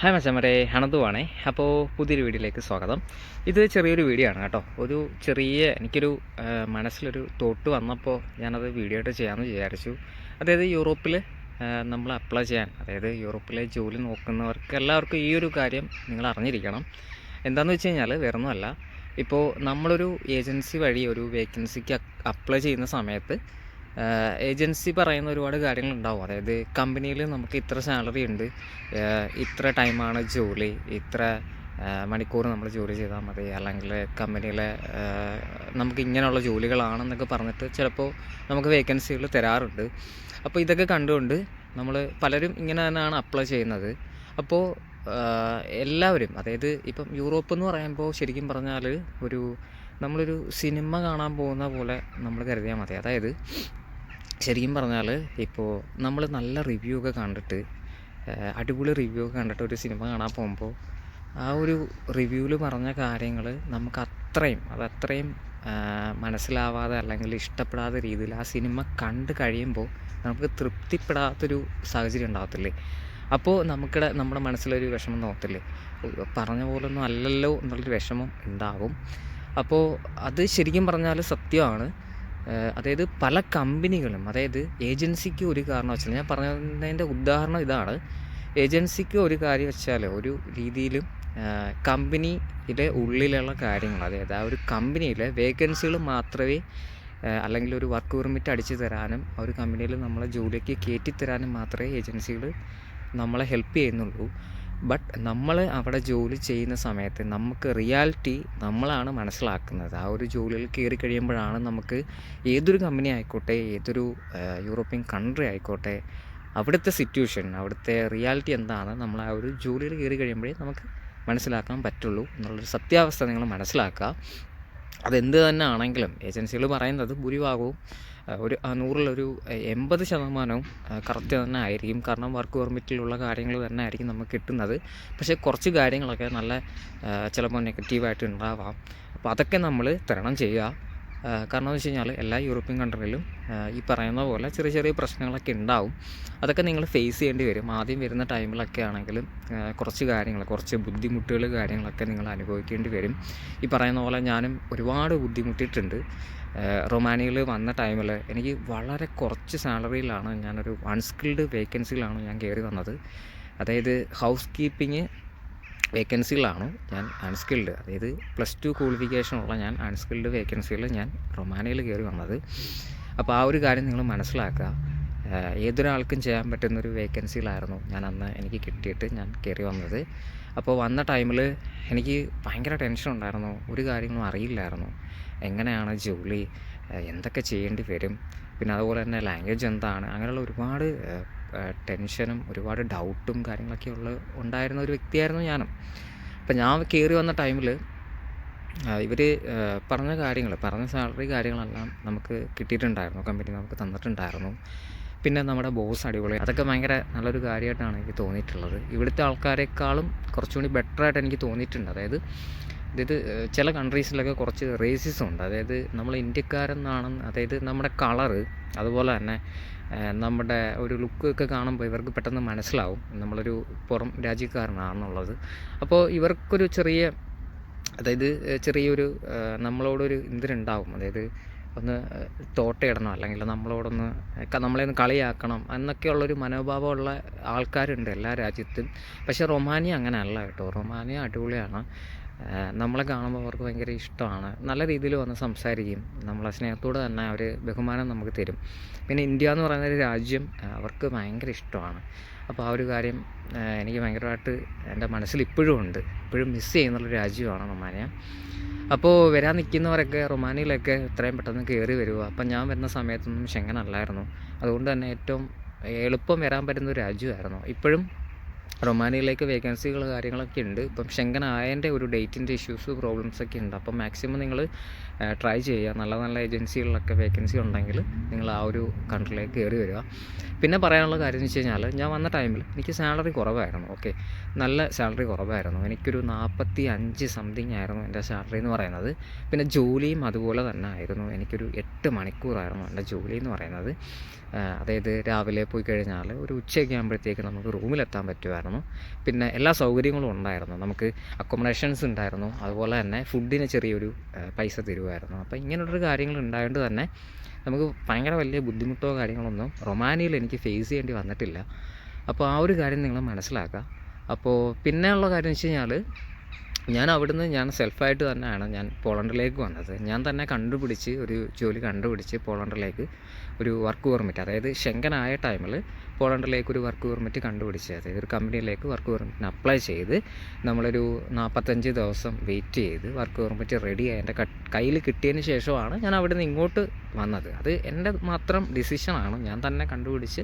Hi മച്ചമ്മരെ ഹണതുവാണേ അപ്പോൾ പുതിയൊരു വീഡിയോയിലേക്ക് സ്വാഗതം. ഇത് ചെറിയൊരു വീഡിയോ ആണ് കേട്ടോ. ഒരു ചെറിയ എനിക്കൊരു മനസ്സിലൊരു തോട്ട് വന്നപ്പോൾ ഞാനത് വീഡിയോ ആയിട്ട് ചെയ്യാമെന്ന് വിചാരിച്ചു. അതായത് യൂറോപ്പിൽ നമ്മൾ അപ്ലൈ ചെയ്യാൻ അതായത് യൂറോപ്പിലെ ജോലി നോക്കുന്നവർക്ക് എല്ലാവർക്കും ഈ ഒരു കാര്യം നിങ്ങൾ അറിഞ്ഞിരിക്കണം. എന്താണെന്ന് വെച്ച് കഴിഞ്ഞാൽ വേറൊന്നുമല്ല. ഇപ്പോൾ നമ്മളൊരു ഏജൻസി വഴി ഒരു വേക്കൻസിക്ക് അപ്ലൈ ചെയ്യുന്ന സമയത്ത് ഏജൻസി പറയുന്ന ഒരുപാട് കാര്യങ്ങളുണ്ടാവും. അതായത് കമ്പനിയിൽ നമുക്ക് ഇത്ര സാലറി ഉണ്ട്. ഇത്ര ടൈമാണ് ജോലി. ഇത്ര മണിക്കൂർ നമ്മൾ ജോലി ചെയ്താൽ മതി. അല്ലെങ്കിൽ കമ്പനിയിലെ നമുക്ക് ഇങ്ങനെയുള്ള ജോലികളാണെന്നൊക്കെ പറഞ്ഞിട്ട് ചിലപ്പോൾ നമുക്ക് വേക്കൻസികൾ തരാറുണ്ട്. അപ്പോൾ ഇതൊക്കെ കണ്ടുകൊണ്ട് നമ്മൾ പലരും ഇങ്ങനെ തന്നെയാണ് അപ്ലൈ ചെയ്യുന്നത്. അപ്പോൾ എല്ലാവരും അതായത് ഇപ്പം യൂറോപ്പ് എന്ന് പറയുമ്പോൾ ശരിക്കും പറഞ്ഞാൽ ഒരു നമ്മളൊരു സിനിമ കാണാൻ പോകുന്ന പോലെ നമ്മൾ കരുതിയാൽ മതി. അതായത് ശരിക്കും പറഞ്ഞാൽ ഇപ്പോൾ നമ്മൾ നല്ല റിവ്യൂ ഒക്കെ കണ്ടിട്ട് അടിപൊളി റിവ്യൂ ഒക്കെ കണ്ടിട്ട് ഒരു സിനിമ കാണാൻ പോകുമ്പോൾ ആ ഒരു റിവ്യൂവിൽ പറഞ്ഞ കാര്യങ്ങൾ നമുക്ക് അത്രയും അത് അത്രയും മനസ്സിലാവാതെ അല്ലെങ്കിൽ ഇഷ്ടപ്പെടാത്ത രീതിയിൽ ആ സിനിമ കണ്ട് കഴിയുമ്പോൾ നമുക്ക് തൃപ്തിപ്പെടാത്തൊരു സാഹചര്യം ഉണ്ടാകത്തില്ലേ അപ്പോൾ നമുക്കിടെ നമ്മുടെ മനസ്സിലൊരു വിഷമം തോന്നത്തില്ലേ? പറഞ്ഞ പോലൊന്നും അല്ലല്ലോ എന്നുള്ളൊരു വിഷമം ഉണ്ടാകും അപ്പോൾ അത് ശരിക്കും പറഞ്ഞാൽ സത്യമാണ്. അതായത് പല കമ്പനികളും അതായത് ഏജൻസിക്ക് ഒരു കാരണം വെച്ചാൽ ഞാൻ പറഞ്ഞതിന്റെ ഉദാഹരണം ഇതാണ്. ഏജൻസിക്ക് ഒരു കാര്യം വെച്ചാൽ ഒരു രീതിയിലും കമ്പനിയുടെ ഉള്ളിലുള്ള കാര്യങ്ങൾ അതായത് ആ ഒരു കമ്പനിയിലെ വേക്കൻസികൾ മാത്രമേ അല്ലെങ്കിൽ ഒരു വർക്ക് പെർമിറ്റ് അടിച്ചു തരാനും ആ ഒരു കമ്പനിയിൽ നമ്മളെ ജോലിക്ക് കയറ്റി തരാനും മാത്രമേ ഏജൻസികൾ നമ്മളെ ഹെൽപ്പ് ചെയ്യുന്നുള്ളൂ. ബട്ട് നമ്മൾ അവിടെ ജോലി ചെയ്യുന്ന സമയത്ത് നമുക്ക് റിയാലിറ്റി നമ്മളാണ് മനസ്സിലാക്കുന്നത്. ആ ഒരു ജോലിയിൽ കയറി കഴിയുമ്പോഴാണ് നമുക്ക് ഏതൊരു കമ്പനി ആയിക്കോട്ടെ ഏതൊരു യൂറോപ്യൻ കൺട്രി ആയിക്കോട്ടെ അവിടുത്തെ സിറ്റുവേഷൻ അവിടുത്തെ റിയാലിറ്റി എന്താണ് നമ്മൾ ആ ഒരു ജോലിയിൽ കയറി കഴിയുമ്പോഴേ നമുക്ക് മനസ്സിലാക്കാൻ പറ്റുള്ളൂ. എന്നുള്ളൊരു സത്യാവസ്ഥ നിങ്ങൾ മനസ്സിലാക്കുക. അതെന്ത് തന്നെ ആണെങ്കിലും ഏജൻസികൾ പറയുന്നത് ഭൂരിഭാഗവും ഒരു നൂറിലൊരു എൺപത് ശതമാനവും കറക്റ്റ് തന്നെ ആയിരിക്കും. കാരണം വർക്ക് പെർമിറ്റിലുള്ള കാര്യങ്ങൾ തന്നെ ആയിരിക്കും നമുക്ക് കിട്ടുന്നത്. പക്ഷേ കുറച്ച് കാര്യങ്ങളൊക്കെ നല്ല ചിലപ്പോൾ നെഗറ്റീവായിട്ട് ഉണ്ടാവാം. അപ്പോൾ അതൊക്കെ നമ്മൾ തരണം ചെയ്യുക. കാരണം എന്ന് വെച്ച് കഴിഞ്ഞാൽ എല്ലാ യൂറോപ്യൻ കൺട്രിയിലും ഈ പറയുന്ന പോലെ ചെറിയ ചെറിയ പ്രശ്നങ്ങളൊക്കെ ഉണ്ടാവും അതൊക്കെ നിങ്ങൾ ഫേസ് ചെയ്യേണ്ടി വരും. ആദ്യം വരുന്ന ടൈമിലൊക്കെ ആണെങ്കിലും കുറച്ച് കാര്യങ്ങൾ കുറച്ച് ബുദ്ധിമുട്ടുകൾ കാര്യങ്ങളൊക്കെ നിങ്ങൾ അനുഭവിക്കേണ്ടി വരും. ഈ പറയുന്ന പോലെ ഞാനും ഒരുപാട് ബുദ്ധിമുട്ടിയിട്ടുണ്ട്. റൊമാനിയയിൽ വന്ന ടൈമിൽ എനിക്ക് വളരെ കുറച്ച് സാലറിയിലാണ് ഞാനൊരു അൺസ്കിൽഡ് വേക്കൻസിയിലാണ് ഞാൻ കയറി വന്നത്. അതായത് ഹൗസ് കീപ്പിങ് വേക്കൻസികളാണ് ഞാൻ അൺസ്കിൽഡ്. അതായത് പ്ലസ് ടു ക്വാളിഫിക്കേഷനുള്ള ഞാൻ അൺസ്കിൽഡ് വേക്കൻസികൾ ഞാൻ റൊമാനിയയിൽ കയറി വന്നത്. അപ്പോൾ ആ ഒരു കാര്യം നിങ്ങൾ മനസ്സിലാക്കുക. ഏതൊരാൾക്കും ചെയ്യാൻ പറ്റുന്നൊരു വേക്കൻസികളായിരുന്നു ഞാൻ അന്ന് എനിക്ക് കിട്ടിയിട്ട് ഞാൻ കയറി വന്നത്. അപ്പോൾ വന്ന ടൈമിൽ എനിക്ക് ഭയങ്കര ടെൻഷൻ ഉണ്ടായിരുന്നു. ഒരു കാര്യങ്ങളും അറിയില്ലായിരുന്നു. എങ്ങനെയാണ് ജോലി എന്തൊക്കെ ചെയ്യേണ്ടി വരും? പിന്നെ അതുപോലെ തന്നെ ലാംഗ്വേജ് എന്താണ്? അങ്ങനെയുള്ള ഒരുപാട് ടെൻഷനും ഒരുപാട് ഡൗട്ടും കാര്യങ്ങളൊക്കെ ഉള്ള ഉണ്ടായിരുന്ന ഒരു വ്യക്തിയായിരുന്നു ഞാനും. അപ്പം ഞാൻ കയറി വന്ന ടൈമിൽ ഇവർ പറഞ്ഞ കാര്യങ്ങൾ പറഞ്ഞ സാലറി കാര്യങ്ങളെല്ലാം നമുക്ക് കിട്ടിയിട്ടുണ്ടായിരുന്നു. കമ്പനി നമുക്ക് തന്നിട്ടുണ്ടായിരുന്നു. പിന്നെ നമ്മുടെ ബോസ് അടിപൊളി. അതൊക്കെ ഭയങ്കര നല്ലൊരു കാര്യമായിട്ടാണ് എനിക്ക് തോന്നിയിട്ടുള്ളത്. ഇവിടുത്തെ ആൾക്കാരെക്കാളും കുറച്ചുകൂടി ബെറ്ററായിട്ട് എനിക്ക് തോന്നിയിട്ടുണ്ട്. അതായത് അതായത് ചില കൺട്രീസിലൊക്കെ കുറച്ച് റേസിസം ഉണ്ട്. അതായത് നമ്മൾ ഇന്ത്യക്കാരെന്നാണെന്ന് അതായത് നമ്മുടെ കളറ് അതുപോലെ തന്നെ നമ്മുടെ ഒരു ലുക്ക് ഒക്കെ കാണുമ്പോൾ ഇവർക്ക് പെട്ടെന്ന് മനസ്സിലാവും. നമ്മളൊരു പുറം രാജ്യക്കാരനാണെന്നുള്ളത്. അപ്പോൾ ഇവർക്കൊരു ചെറിയ അതായത് ചെറിയൊരു നമ്മളോടൊരു ഇതിനുണ്ടാവും അതായത് ഒന്ന് തോട്ടയിടണം അല്ലെങ്കിൽ നമ്മളോടൊന്ന് നമ്മളെ ഒന്ന് കളിയാക്കണം എന്നൊക്കെയുള്ളൊരു മനോഭാവമുള്ള ആൾക്കാരുണ്ട് എല്ലാ രാജ്യത്തും. പക്ഷേ റൊമാനിയ അങ്ങനെ അല്ല കേട്ടോ. റൊമാനിയ അടിപൊളിയാണ്. നമ്മളെ കാണുമ്പോൾ അവർക്ക് ഭയങ്കര ഇഷ്ടമാണ്. നല്ല രീതിയിൽ വന്ന് സംസാരിക്കും. നമ്മളെ സ്നേഹത്തോടെ തന്നെ അവർ ബഹുമാനം നമുക്ക് തരും. പിന്നെ ഇന്ത്യ എന്ന് പറയുന്ന ഒരു രാജ്യം അവർക്ക് ഭയങ്കര ഇഷ്ടമാണ്. അപ്പോൾ ആ ഒരു കാര്യം എനിക്ക് ഭയങ്കരമായിട്ട് എന്റെ മനസ്സിൽ ഇപ്പോഴും ഉണ്ട്. ഇപ്പോഴും മിസ് ചെയ്യുന്നുള്ളൊരു രാജ്യമാണ് റൊമാനിയ. അപ്പോൾ വരാൻ നിൽക്കുന്നവരൊക്കെ റൊമാനിയയിലൊക്കെ എത്രയും പെട്ടെന്ന് കയറി വരുക അപ്പം ഞാൻ വരുന്ന സമയത്തൊന്നും ഷെങ്ങൻ അല്ലായിരുന്നു അതുകൊണ്ട് തന്നെ ഏറ്റവും എളുപ്പം വരാൻ പറ്റുന്ന ഒരു രാജ്യമായിരുന്നു. ഇപ്പോഴും റൊമാനിയയിലേക്ക് വേക്കൻസികൾ കാര്യങ്ങളൊക്കെ ഉണ്ട്. ഇപ്പം ഷെങ്കൻ ആയതിന്റെ ഒരു ഡേറ്റിന്റെ ഇഷ്യൂസ് പ്രോബ്ലംസ് ഒക്കെ ഉണ്ട്. അപ്പം മാക്സിമം നിങ്ങൾ ട്രൈ ചെയ്യുക. നല്ല നല്ല ഏജൻസികളിലൊക്കെ വേക്കൻസി ഉണ്ടെങ്കിൽ നിങ്ങൾ ആ ഒരു കൺട്രിയിലേക്ക് കയറി വരിക. പിന്നെ പറയാനുള്ള കാര്യം എന്ന് വെച്ച് കഴിഞ്ഞാൽ ഞാൻ വന്ന ടൈമിൽ എനിക്ക് സാലറി കുറവായിരുന്നു. ഓക്കെ നല്ല സാലറി കുറവായിരുന്നു. എനിക്കൊരു നാൽപ്പത്തി അഞ്ച് സംതിങ് ആയിരുന്നു എന്റെ സാലറി എന്ന് പറയുന്നത്. പിന്നെ ജോലിയും അതുപോലെ തന്നെ ആയിരുന്നു. എനിക്കൊരു എട്ട് മണിക്കൂറായിരുന്നു എന്റെ ജോലി എന്ന് പറയുന്നത്. അതായത് രാവിലെ പോയി കഴിഞ്ഞാൽ ഒരു ഉച്ചയൊക്കെ ആകുമ്പോഴത്തേക്ക് നമുക്ക് റൂമിലെത്താൻ പറ്റുമായിരുന്നു. പിന്നെ എല്ലാ സൗകര്യങ്ങളും ഉണ്ടായിരുന്നു. നമുക്ക് അക്കോമഡേഷൻസ് ഉണ്ടായിരുന്നു. അതുപോലെ തന്നെ ഫുഡിന് ചെറിയൊരു പൈസ തരുമായിരുന്നു. അപ്പോൾ ഇങ്ങനെയുള്ളൊരു കാര്യങ്ങൾ ഉണ്ടായതുകൊണ്ട് തന്നെ നമുക്ക് ഭയങ്കര വലിയ ബുദ്ധിമുട്ടോ കാര്യങ്ങളൊന്നും റൊമാനിയയിൽ എനിക്ക് ഫേസ് ചെയ്യേണ്ടി വന്നിട്ടില്ല. അപ്പോൾ ആ ഒരു കാര്യം നിങ്ങൾ മനസ്സിലാക്കുക. അപ്പോൾ പിന്നെയുള്ള കാര്യം വെച്ച് കഴിഞ്ഞാൽ ഞാൻ അവിടുന്ന് ഞാൻ സെൽഫായിട്ട് തന്നെയാണ് ഞാൻ പോളണ്ടിലേക്ക് വന്നത്. ഞാൻ തന്നെ കണ്ടുപിടിച്ച് ഒരു ജോലി കണ്ടുപിടിച്ച് പോളണ്ടിലേക്ക് ഒരു വർക്ക് പെർമിറ്റ് അതായത് ഷെങ്കനായ ടൈമിൽ പോളണ്ടിലേക്ക് ഒരു വർക്ക് പെർമിറ്റ് കണ്ടുപിടിച്ച് അതായത് ഒരു കമ്പനിയിലേക്ക് വർക്ക് പെർമിറ്റിന് അപ്ലൈ ചെയ്ത് നമ്മളൊരു നാൽപ്പത്തഞ്ച് ദിവസം വെയിറ്റ് ചെയ്ത് വർക്ക് പെർമിറ്റ് റെഡി ആയി എന്റെ കയ്യിൽ കിട്ടിയതിന് ശേഷമാണ് ഞാൻ അവിടെ നിന്ന് ഇങ്ങോട്ട് വന്നത്. അത് എന്റെ മാത്രം ഡിസിഷനാണ് ഞാൻ തന്നെ കണ്ടുപിടിച്ച്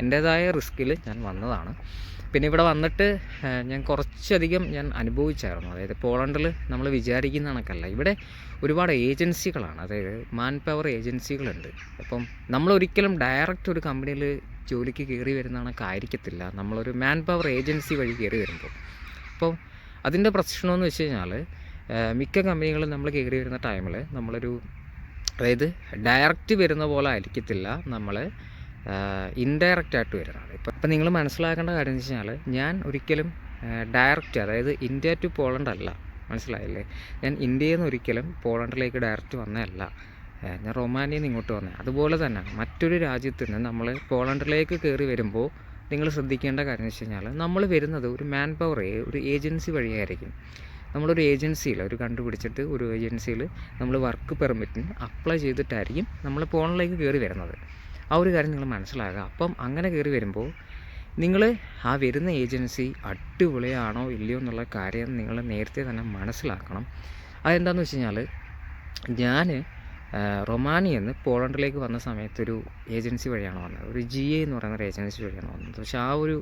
എന്റേതായ റിസ്കിൽ ഞാൻ വന്നതാണ്. പിന്നെ ഇവിടെ വന്നിട്ട് ഞാൻ കുറച്ചധികം ഞാൻ അനുഭവിച്ചായിരുന്നു. അതായത് പോളണ്ടിൽ നമ്മൾ വിചാരിക്കുന്ന കണക്കല്ല. ഇവിടെ ഒരുപാട് ഏജൻസികളാണ്. അതായത് മാൻ പവർ ഏജൻസികളുണ്ട്. അപ്പം നമ്മളൊരിക്കലും ഡയറക്റ്റ് ഒരു കമ്പനിയിൽ ജോലിക്ക് കയറി വരുന്ന കണക്കായിരിക്കത്തില്ല നമ്മളൊരു മാൻ പവർ ഏജൻസി വഴി കയറി വരുമ്പോൾ അപ്പോൾ അതിന്റെ പ്രശ്നമെന്ന് വെച്ച് കഴിഞ്ഞാൽ മിക്ക കമ്പനികളും നമ്മൾ കയറി വരുന്ന ടൈമിൽ നമ്മളൊരു അതായത് ഡയറക്റ്റ് വരുന്ന പോലെ ആയിരിക്കത്തില്ല നമ്മൾ ഇൻഡയറക്റ്റ് ആയിട്ട് വരുന്നത്. ഇപ്പം ഇപ്പം നിങ്ങൾ മനസ്സിലാക്കേണ്ട കാര്യം എന്ന് വെച്ച് കഴിഞ്ഞാൽ ഞാൻ ഒരിക്കലും ഡയറക്റ്റ് അതായത് ഇന്ത്യ ടു പോളണ്ട് അല്ല. മനസ്സിലായില്ലേ? ഞാൻ ഇന്ത്യയിൽ നിന്ന് ഒരിക്കലും പോളണ്ടിലേക്ക് ഡയറക്റ്റ് വന്നതല്ല. ഞാൻ റൊമാനിയിൽ നിന്ന് ഇങ്ങോട്ട് വന്നത് അതുപോലെ തന്നെ മറ്റൊരു രാജ്യത്ത് നിന്ന് നമ്മൾ പോളണ്ടിലേക്ക് കയറി വരുമ്പോൾ നിങ്ങൾ ശ്രദ്ധിക്കേണ്ട കാര്യം എന്ന് വെച്ച് കഴിഞ്ഞാൽ നമ്മൾ വരുന്നത് ഒരു മാൻ പവർ ഒരു ഏജൻസി വഴിയായിരിക്കും. നമ്മളൊരു ഏജൻസിയിൽ ഒരു കണ്ടുപിടിച്ചിട്ട് ഒരു ഏജൻസിയിൽ നമ്മൾ വർക്ക് പെർമിറ്റിന് അപ്ലൈ ചെയ്തിട്ടായിരിക്കും നമ്മൾ പോളിലേക്ക് കയറി വരുന്നത്. ആ ഒരു കാര്യം നിങ്ങൾ മനസ്സിലാകുക അപ്പം അങ്ങനെ കയറി വരുമ്പോൾ നിങ്ങൾ ആ വരുന്ന ഏജൻസി അടിപൊളിയാണോ ഇല്ലയോ എന്നുള്ള കാര്യം നിങ്ങൾ നേരത്തെ തന്നെ മനസ്സിലാക്കണം. അതെന്താണെന്ന് വെച്ച് കഴിഞ്ഞാൽ ഞാൻ റൊമാനിയിൽ നിന്ന് പോളണ്ടിലേക്ക് വന്ന സമയത്ത് ഒരു ഏജൻസി വഴിയാണ് വന്നത്. ഒരു ജി എ എന്ന് പറയുന്ന ഒരു ഏജൻസി വഴിയാണ് വന്നത്. പക്ഷേ ആ ഒരു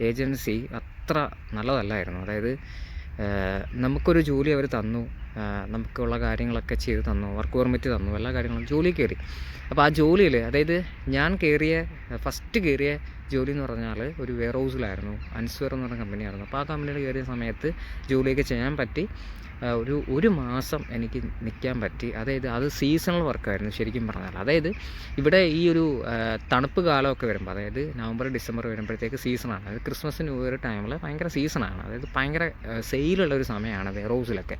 ഏജൻസി അത്ര നല്ലതല്ലായിരുന്നു. അതായത് നമുക്കൊരു ജോലി അവർ തന്നു. നമുക്കുള്ള കാര്യങ്ങളൊക്കെ ചെയ്തു തന്നു വർക്ക് പെർമിറ്റ് തന്നു എല്ലാ കാര്യങ്ങളും ജോലി കയറി. അപ്പോൾ ആ ജോലിയിൽ അതായത് ഞാൻ കയറിയ ഫസ്റ്റ് കയറിയ ജോലി എന്ന് പറഞ്ഞാൽ ഒരു വെയർ ഹൗസിലായിരുന്നു അൻസ്വർ എന്ന് പറഞ്ഞ കമ്പനിയായിരുന്നു അപ്പോൾ ആ കമ്പനിയിൽ കയറിയ സമയത്ത് ജോലിയൊക്കെ ചെയ്യാൻ പറ്റി. ഒരു ഒരു മാസം എനിക്ക് നിൽക്കാൻ പറ്റി. അതായത് അത് സീസണൽ വർക്കായിരുന്നു ശരിക്കും പറഞ്ഞാൽ അതായത് ഇവിടെ ഈ ഒരു തണുപ്പ് കാലമൊക്കെ വരുമ്പോൾ അതായത് നവംബർ ഡിസംബർ വരുമ്പോഴത്തേക്ക് സീസണാണ് അതായത് ക്രിസ്മസ് ഒരു ടൈമിൽ ഭയങ്കര സീസണാണ് അതായത് ഭയങ്കര സെയിലുള്ള ഒരു സമയമാണ് വെയർ ഹൗസിലൊക്കെ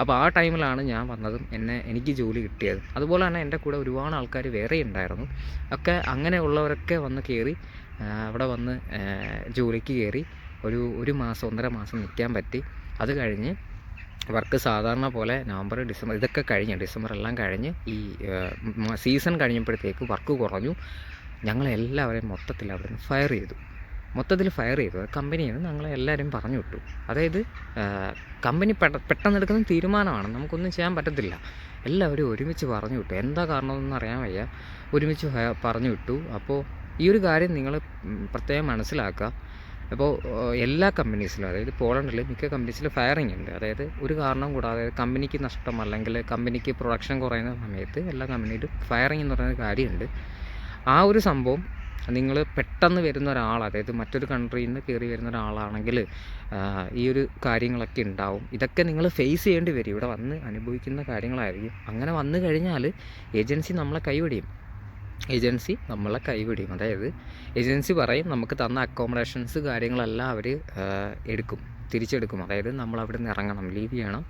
അപ്പോൾ ആ ടൈമിലാണ് ഞാൻ വന്നതും എന്നെ എനിക്ക് ജോലി കിട്ടിയത്. അതുപോലെ തന്നെ എന്റെ കൂടെ ഒരുപാട് ആൾക്കാർ വേറെ ഉണ്ടായിരുന്നു. ഒക്കെ അങ്ങനെയുള്ളവരൊക്കെ വന്ന് കയറി അവിടെ വന്ന് ജോലിക്ക് കയറി ഒരു ഒരു മാസം ഒന്നര മാസം നിൽക്കാൻ പറ്റി. അത് കഴിഞ്ഞ് വർക്ക് സാധാരണ പോലെ നവംബർ ഡിസംബർ ഇതൊക്കെ കഴിഞ്ഞ് ഡിസംബർ എല്ലാം കഴിഞ്ഞ് ഈ സീസൺ കഴിഞ്ഞപ്പോഴത്തേക്ക് വർക്ക് കുറഞ്ഞു. ഞങ്ങളെല്ലാവരെയും മൊത്തത്തിൽ അവിടെ നിന്ന് ഫയർ ചെയ്തു. മൊത്തത്തിൽ ഫയർ ചെയ്തത് കമ്പനിയിൽ നിന്ന് ഞങ്ങളെ എല്ലാവരും പറഞ്ഞു വിട്ടു. അതായത് കമ്പനി പെട്ട പെട്ടെന്ന് എടുക്കുന്ന തീരുമാനമാണ്. നമുക്കൊന്നും ചെയ്യാൻ പറ്റത്തില്ല. എല്ലാവരും ഒരുമിച്ച് പറഞ്ഞു വിട്ടു. എന്താ കാരണമെന്നൊന്നും അറിയാൻ വയ്യ. ഒരുമിച്ച് പറഞ്ഞു വിട്ടു. അപ്പോൾ ഈ ഒരു കാര്യം നിങ്ങൾ പ്രത്യേകം മനസ്സിലാക്കുക. അപ്പോൾ എല്ലാ കമ്പനീസിലും അതായത് പോളണ്ടിൽ മിക്ക കമ്പനീസിലും ഫയറിംഗ് ഉണ്ട്. അതായത് ഒരു കാരണം കൂടാതെ കമ്പനിക്ക് നഷ്ടം അല്ലെങ്കിൽ കമ്പനിക്ക് പ്രൊഡക്ഷൻ കുറയുന്ന സമയത്ത് എല്ലാ കമ്പനിയിലും ഫയറിംഗ് എന്ന് പറയുന്ന കാര്യമുണ്ട്. ആ ഒരു സംഭവം നിങ്ങൾ പെട്ടെന്ന് വരുന്ന ഒരാൾ അതായത് മറ്റൊരു കൺട്രിയിൽ നിന്ന് കയറി വരുന്ന ഒരാളാണെങ്കിൽ ഈ ഒരു കാര്യങ്ങളൊക്കെ ഉണ്ടാവും. ഇതൊക്കെ നിങ്ങൾ ഫേസ് ചെയ്യേണ്ടി വരും. ഇവിടെ വന്ന് അനുഭവിക്കുന്ന കാര്യങ്ങളായിരിക്കും. അങ്ങനെ വന്നു കഴിഞ്ഞാൽ ഏജൻസി നമ്മളെ കൈവിടിയും. ഏജൻസി നമ്മളെ കൈവിടിയും. അതായത് ഏജൻസി പറയും നമുക്ക് തന്ന അക്കോമഡേഷൻസ് കാര്യങ്ങളെല്ലാം അവർ എടുക്കും തിരിച്ചെടുക്കും. അതായത് നമ്മൾ അവിടെ നിന്ന് ഇറങ്ങണം ലീവ് ചെയ്യണം.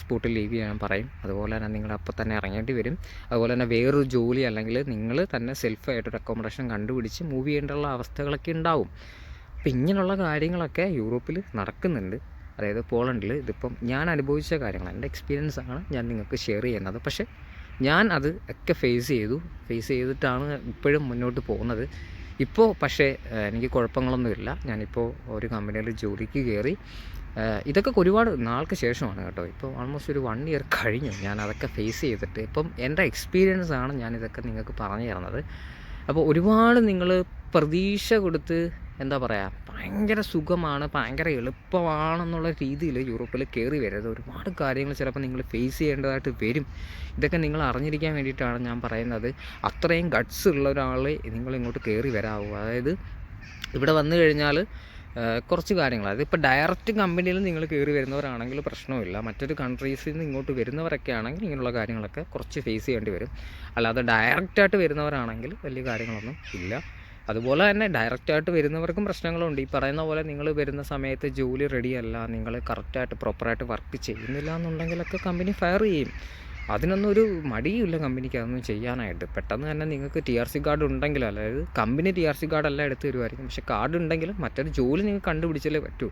സ്പോട്ടിൽ ലീവ് ചെയ്യാൻ പറയും. അതുപോലെ തന്നെ നിങ്ങൾ അപ്പോൾ തന്നെ ഇറങ്ങേണ്ടി വരും. അതുപോലെ തന്നെ വേറൊരു ജോലി അല്ലെങ്കിൽ നിങ്ങൾ തന്നെ സെൽഫായിട്ടൊരു അക്കോമഡേഷൻ കണ്ടുപിടിച്ച് മൂവ് ചെയ്യേണ്ടുള്ള അവസ്ഥകളൊക്കെ ഉണ്ടാവും. അപ്പം ഇങ്ങനെയുള്ള കാര്യങ്ങളൊക്കെ യൂറോപ്പിൽ നടക്കുന്നുണ്ട്. അതായത് പോളണ്ടിൽ ഇതിപ്പം ഞാൻ അനുഭവിച്ച കാര്യങ്ങൾ എന്റെ എക്സ്പീരിയൻസ് ആണ് ഞാൻ നിങ്ങൾക്ക് ഷെയർ ചെയ്യുന്നത്. പക്ഷേ ഞാൻ അത് ഒക്കെ ഫേസ് ചെയ്തു. ഫേസ് ചെയ്തിട്ടാണ് ഇപ്പോഴും മുന്നോട്ട് പോകുന്നത്. ഇപ്പോൾ പക്ഷേ എനിക്ക് കുഴപ്പങ്ങളൊന്നുമില്ല. ഞാനിപ്പോൾ ഒരു കമ്പനിയിൽ ജോലിക്ക് കയറി. ഇതൊക്കെ ഒരുപാട് നാൾക്ക് ശേഷമാണ് കേട്ടോ. ഇപ്പോൾ ഓൾമോസ്റ്റ് ഒരു വൺ ഇയർ കഴിഞ്ഞു. ഞാൻ അതൊക്കെ ഫേസ് ചെയ്തിട്ട്. ഇപ്പം എന്റെ എക്സ്പീരിയൻസ് ആണ് ഞാൻ ഇതൊക്കെ നിങ്ങൾക്ക് പറഞ്ഞു തരുന്നത്. അപ്പോൾ ഒരുപാട് നിങ്ങൾ പ്രതീക്ഷ കൊടുത്ത് എന്താ പറയുക ഭയങ്കര സുഖമാണ് ഭയങ്കര എളുപ്പമാണെന്നുള്ള രീതിയിൽ യൂറോപ്പിൽ കയറി വരരുത്. ഒരുപാട് കാര്യങ്ങൾ ചിലപ്പോൾ നിങ്ങൾ ഫേസ് ചെയ്യേണ്ടതായിട്ട് വരും. ഇതൊക്കെ നിങ്ങൾ അറിഞ്ഞിരിക്കാൻ വേണ്ടിയിട്ടാണ് ഞാൻ പറയുന്നത്. അത്രയും ഗട്ട്സ് ഉള്ള ഒരാളെ നിങ്ങൾ ഇങ്ങോട്ട് കയറി വരാവൂ. അതായത് ഇവിടെ വന്നു കഴിഞ്ഞാൽ കുറച്ച് കാര്യങ്ങൾ. അത് ഇപ്പോൾ ഡയറക്റ്റ് കമ്പനിയിൽ നിങ്ങൾ കയറി വരുന്നവരാണെങ്കിൽ പ്രശ്നമില്ല. മറ്റൊരു കൺട്രീസിൽ നിന്ന് ഇങ്ങോട്ട് വരുന്നവരൊക്കെ ആണെങ്കിൽ ഇങ്ങനെയുള്ള കാര്യങ്ങളൊക്കെ കുറച്ച് ഫേസ് ചെയ്യേണ്ടി വരും. അല്ലാതെ ഡയറക്റ്റായിട്ട് വരുന്നവരാണെങ്കിൽ വലിയ കാര്യങ്ങളൊന്നും ഇല്ല. അതുപോലെ തന്നെ ഡയറക്റ്റായിട്ട് വരുന്നവർക്കും പ്രശ്നങ്ങളുണ്ട്. ഈ പറയുന്ന പോലെ നിങ്ങൾ വരുന്ന സമയത്ത് ജോലി റെഡിയല്ല നിങ്ങൾ കറക്റ്റായിട്ട് പ്രോപ്പറായിട്ട് വർക്ക് ചെയ്യുന്നില്ല എന്നുണ്ടെങ്കിലൊക്കെ കമ്പനി ഫയർ ചെയ്യും. അതിനൊന്നും ഒരു മടിയുമില്ല കമ്പനിക്ക് അതൊന്നും ചെയ്യാനായിട്ട്. പെട്ടെന്ന് തന്നെ നിങ്ങൾക്ക് ടി ആർ സി കാർഡ് ഉണ്ടെങ്കിൽ അതായത് കമ്പനി ടി ആർ സി കാർഡെല്ലാം എടുത്ത് തരുമായിരിക്കും പക്ഷേ കാർഡ് ഉണ്ടെങ്കിൽ മറ്റൊരു ജോലി നിങ്ങൾക്ക് കണ്ടുപിടിച്ചാലേ പറ്റൂ.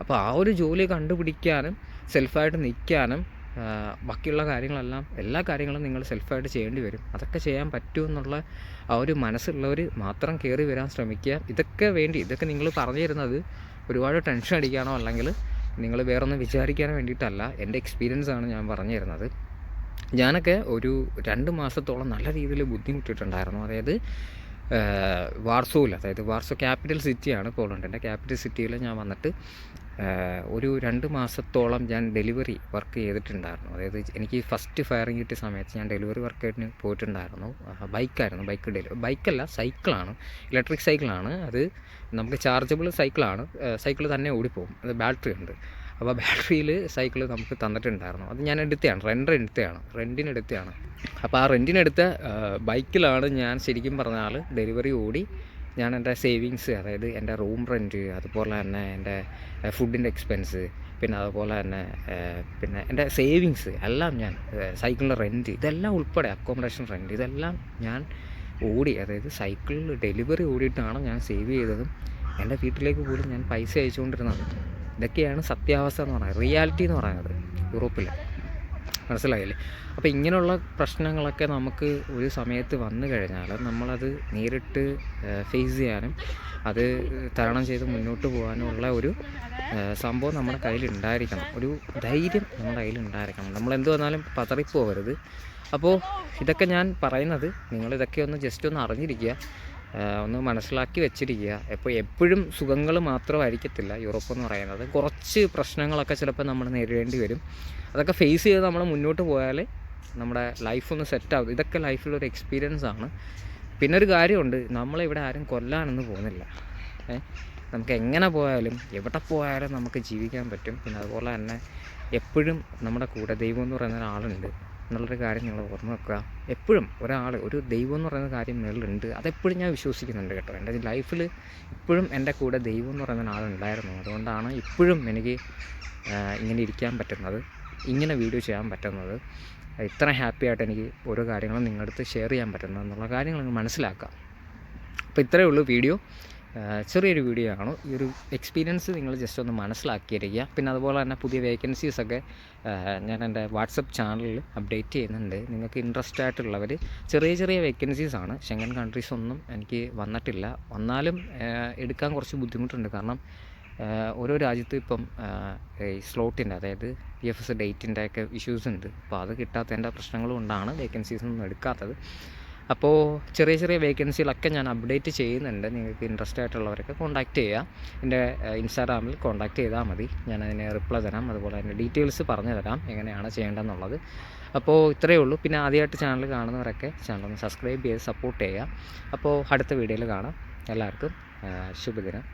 അപ്പോൾ ആ ഒരു ജോലി കണ്ടുപിടിക്കാനും സെൽഫായിട്ട് നിൽക്കാനും ബാക്കിയുള്ള കാര്യങ്ങളെല്ലാം എല്ലാ കാര്യങ്ങളും നിങ്ങൾ സെൽഫായിട്ട് ചെയ്യേണ്ടി വരും. അതൊക്കെ ചെയ്യാൻ പറ്റുമെന്നുള്ള ആ ഒരു മനസ്സുള്ളവർ മാത്രം കയറി വരാൻ ശ്രമിക്കുക. ഇതൊക്കെ വേണ്ടി ഇതൊക്കെ നിങ്ങൾ പറഞ്ഞു തരുന്നത് ഒരുപാട് ടെൻഷൻ അടിക്കാനോ അല്ലെങ്കിൽ നിങ്ങൾ വേറൊന്നും വിചാരിക്കാനോ വേണ്ടിയിട്ടല്ല. എന്റെ എക്സ്പീരിയൻസ് ആണ് ഞാൻ പറഞ്ഞു തരുന്നത്. ഞാനൊക്കെ ഒരു രണ്ട് മാസത്തോളം നല്ല രീതിയിൽ ബുദ്ധിമുട്ടിയിട്ടുണ്ടായിരുന്നു അതായത് വാർസോയിൽ അതായത് വാർസോ ക്യാപിറ്റൽ സിറ്റിയാണ് പോളണ്ടിന്റെ ക്യാപിറ്റൽ സിറ്റിയിൽ ഞാൻ വന്നിട്ട് ഒരു രണ്ട് മാസത്തോളം ഞാൻ ഡെലിവറി വർക്ക് ചെയ്തിട്ടുണ്ടായിരുന്നു. അതായത് എനിക്ക് ഫസ്റ്റ് ഫയറിങ് കിട്ടിയ സമയത്ത് ഞാൻ ഡെലിവറി വർക്കായിട്ട് പോയിട്ടുണ്ടായിരുന്നു. ബൈക്കായിരുന്നു. ബൈക്ക് ഡെലിവറി ബൈക്കല്ല സൈക്കിളാണ്. ഇലക്ട്രിക് സൈക്കിളാണ്. അത് നമുക്ക് ചാർജബിൾ സൈക്കിളാണ്. സൈക്കിൾ തന്നെ ഓടിപ്പോകും. അത് ബാറ്ററി ഉണ്ട്. അപ്പോൾ ബാറ്ററിയിൽ സൈക്കിൾ നമുക്ക് തന്നിട്ടുണ്ടായിരുന്നു. അത് ഞാൻ എടുത്തതാണ് റെന്റ് എടുത്തതാണ് റെന്റിനെടുത്തതാണ് അപ്പോൾ ആ റെന്റിനെടുത്ത ബൈക്കിലാണ് ഞാൻ ശരിക്കും പറഞ്ഞാൽ ഡെലിവറി ഓടി. ഞാൻ എന്റെ സേവിങ്സ് അതായത് എന്റെ റൂം റെന്റ് അതുപോലെ തന്നെ എന്റെ ഫുഡിന്റെ എക്സ്പെൻസ് പിന്നെ അതുപോലെ തന്നെ പിന്നെ എന്റെ സേവിങ്സ് എല്ലാം ഞാൻ സൈക്കിളിന്റെ റെന്റ് ഇതെല്ലാം ഉൾപ്പെടെ അക്കോമഡേഷൻ റെന്റ് ഇതെല്ലാം ഞാൻ ഓടി. അതായത് സൈക്കിളിൽ ഡെലിവറി ഓടിയിട്ടാണ് ഞാൻ സേവ് ചെയ്തതും. എന്റെ വീട്ടിലേക്ക് പോലും ഞാൻ പൈസ അയച്ചുകൊണ്ടിരുന്നത് ഇതൊക്കെയാണ് സത്യാവസ്ഥ എന്ന് പറയുന്നത്. റിയാലിറ്റി എന്ന് പറയുന്നത് യൂറോപ്പിൽ മനസ്സിലായില്ലേ? അപ്പോൾ ഇങ്ങനെയുള്ള പ്രശ്നങ്ങളൊക്കെ നമുക്ക് ഒരു സമയത്ത് വന്നു കഴിഞ്ഞാൽ നമ്മളത് നേരിട്ട് ഫേസ് ചെയ്യാനും അത് തരണം ചെയ്ത് മുന്നോട്ട് പോകാനുമുള്ള ഒരു സംഭവം നമ്മുടെ കയ്യിലുണ്ടായിരിക്കണം. ഒരു ധൈര്യം നമ്മുടെ കയ്യിലുണ്ടായിരിക്കണം. നമ്മൾ എന്ത് വന്നാലും പതറിപ്പോകരുത്. അപ്പോൾ ഇതൊക്കെ ഞാൻ പറയുന്നത് നിങ്ങളിതൊക്കെ ഒന്ന് ജസ്റ്റ് ഒന്ന് അറിഞ്ഞിരിക്കുക. ഒന്ന് മനസ്സിലാക്കി വെച്ചിരിക്കുക. ഇപ്പോൾ എപ്പോഴും സുഖങ്ങൾ മാത്രമായിരിക്കത്തില്ല യൂറോപ്പ് എന്ന് പറയുന്നത്. കുറച്ച് പ്രശ്നങ്ങളൊക്കെ ചിലപ്പോൾ നമ്മൾ നേരിടേണ്ടി വരും. അതൊക്കെ ഫേസ് ചെയ്ത് നമ്മൾ മുന്നോട്ട് പോയാൽ നമ്മുടെ ലൈഫ് ഒന്ന് സെറ്റാകും ഇതൊക്കെ ലൈഫിലൊരു എക്സ്പീരിയൻസ് ആണ്. പിന്നെ ഒരു കാര്യമുണ്ട്. നമ്മളിവിടെ ആരും കൊല്ലാനൊന്നും പോകുന്നില്ല. നമുക്ക് എങ്ങനെ പോയാലും എവിടെ പോയാലും നമുക്ക് ജീവിക്കാൻ പറ്റും. പിന്നെ അതുപോലെ തന്നെ എപ്പോഴും നമ്മുടെ കൂടെ ദൈവം എന്ന് പറയുന്ന ഒരാളുണ്ട്. എന്നുള്ളൊരു കാര്യം നിങ്ങൾ ഓർമ്മ വെക്കുക. എപ്പോഴും ഒരാൾ ഒരു ദൈവം എന്ന് പറയുന്ന കാര്യം മേളിലുണ്ട്. അതെപ്പോഴും ഞാൻ വിശ്വസിക്കുന്നുണ്ട് കേട്ടോ. എന്റെ ലൈഫിൽ ഇപ്പോഴും എന്റെ കൂടെ ദൈവം എന്ന് പറയുന്ന ആളുണ്ടായിരുന്നു അതുകൊണ്ടാണ് ഇപ്പോഴും എനിക്ക് ഇങ്ങനെ ഇരിക്കാൻ പറ്റുന്നത് ഇങ്ങനെ വീഡിയോ ചെയ്യാൻ പറ്റുന്നത്. ഇത്ര ഹാപ്പി ആയിട്ട് എനിക്ക് ഓരോ കാര്യങ്ങളും നിങ്ങളുടെ അടുത്ത് ഷെയർ ചെയ്യാൻ പറ്റുന്നത് എന്നുള്ള കാര്യങ്ങൾ നിങ്ങൾ മനസ്സിലാക്കാം അപ്പോൾ ഇത്രയേ ഉള്ളൂ വീഡിയോ. ചെറിയൊരു വീഡിയോ ആണ് ഈ ഒരു എക്സ്പീരിയൻസ് നിങ്ങൾ ജസ്റ്റ് ഒന്ന് മനസ്സിലാക്കിയിരിക്കുക. പിന്നെ അതുപോലെ തന്നെ പുതിയ വേക്കൻസീസൊക്കെ ഞാൻ എന്റെ വാട്സപ്പ് ചാനലിൽ അപ്ഡേറ്റ് ചെയ്യുന്നുണ്ട്. നിങ്ങൾക്ക് ഇൻട്രസ്റ്റ് ആയിട്ടുള്ളവർ ചെറിയ ചെറിയ വേക്കൻസീസ് ആണ്. ഷെങ്കൻ കൺട്രീസ് ഒന്നും എനിക്ക് വന്നിട്ടില്ല. വന്നാലും എടുക്കാൻ കുറച്ച് ബുദ്ധിമുട്ടുണ്ട്. കാരണം ഓരോ രാജ്യത്തും ഇപ്പം ഈ സ്ലോട്ടിന്റെ അതായത് പി എഫ് എസ് ഡേറ്റിന്റെ ഒക്കെ ഇഷ്യൂസ് ഉണ്ട്. അപ്പോൾ അത് കിട്ടാത്തതിന്റെ പ്രശ്നങ്ങളും കൊണ്ടാണ് വേക്കൻസീസ് ഒന്നും എടുക്കാത്തത്. അപ്പോൾ ചെറിയ ചെറിയ വേക്കൻസികളൊക്കെ ഞാൻ അപ്ഡേറ്റ് ചെയ്യുന്നുണ്ട്. നിങ്ങൾക്ക് ഇൻട്രസ്റ്റ് ആയിട്ടുള്ളവരൊക്കെ കോൺടാക്റ്റ് ചെയ്യുക എന്റെ ഇൻസ്റ്റാഗ്രാമിൽ കോൺടാക്റ്റ് ചെയ്താൽ മതി. ഞാൻ അതിന് റിപ്ലൈ തരാം. അതുപോലെ തന്നെ ഡീറ്റെയിൽസ് പറഞ്ഞു തരാം. എങ്ങനെയാണ് ചെയ്യേണ്ടതെന്നുള്ളത്. അപ്പോൾ ഇത്രയേ ഉള്ളൂ. പിന്നെ ആദ്യമായിട്ട് ചാനൽ കാണുന്നവരൊക്കെ ചാനൽ ഒന്ന് സബ്സ്ക്രൈബ് ചെയ്ത് സപ്പോർട്ട് ചെയ്യുക അപ്പോൾ അടുത്ത വീഡിയോയിൽ കാണാം. എല്ലാവർക്കും ശുഭദിനം.